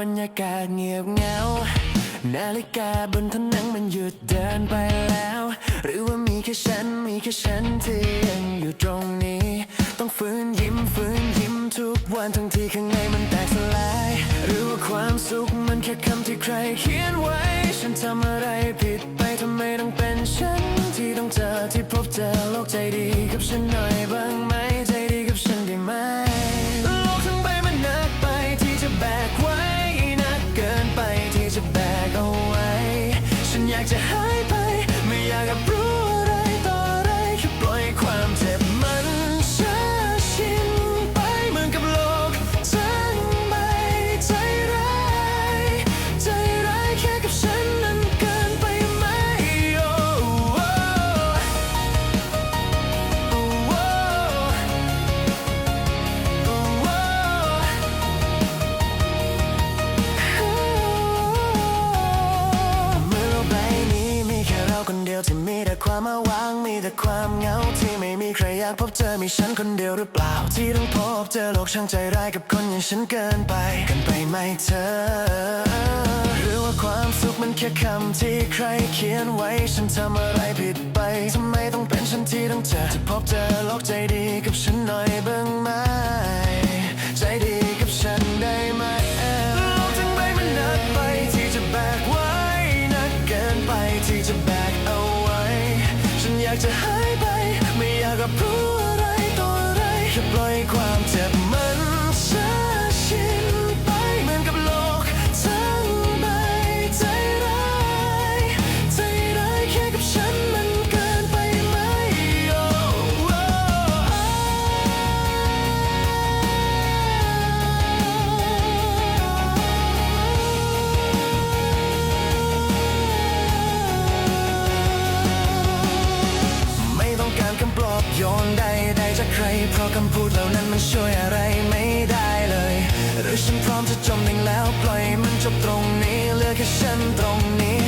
บรรยากาศเงียบเหงา นาฬิกาบนถนนมันหยุดเดินไปแล้ว หรือว่ามีแค่ฉันมีแค่ฉันที่ยังอยู่ตรงนี้ ต้องฝืนยิ้มฝืนยิ้มทุกวันทั้งที่ข้างในมันแตกสลาย หรือว่าความสุขมันแค่คำที่ใครเขียนไว้ ฉันทำอะไรผิดไปทำไมต้องเป็นฉันที่ต้องเจอที่ ไม่ ที่มีแต่ความมาว้าง มีแต่ความเหงา ที่ไม่มีใครอยากพบเจอ มีฉันคนเดียวหรือเปล่า ที่ต้องพบเจอโลกช่างใจร้ายกับคนอย่างฉันเกินไปเกันไปไหมเธอ หรือว่าความสุขมันแค่คำที่ใครเขียนไว้ ฉันทำอะไรผิดไป ทำไมต้องเป็นฉันที่ต้องเจอ จะพบเจอโลกใจ จะหายไป ไม่อยากรับรู้ เพราะคำพูดเหล่านั้นมันช่วยอะไรไม่ได้เลย หรือฉันพร้อมจะจมดิ่งแล้วปล่อยมันจบตรงนี้เหลือแค่ฉันตรงนี้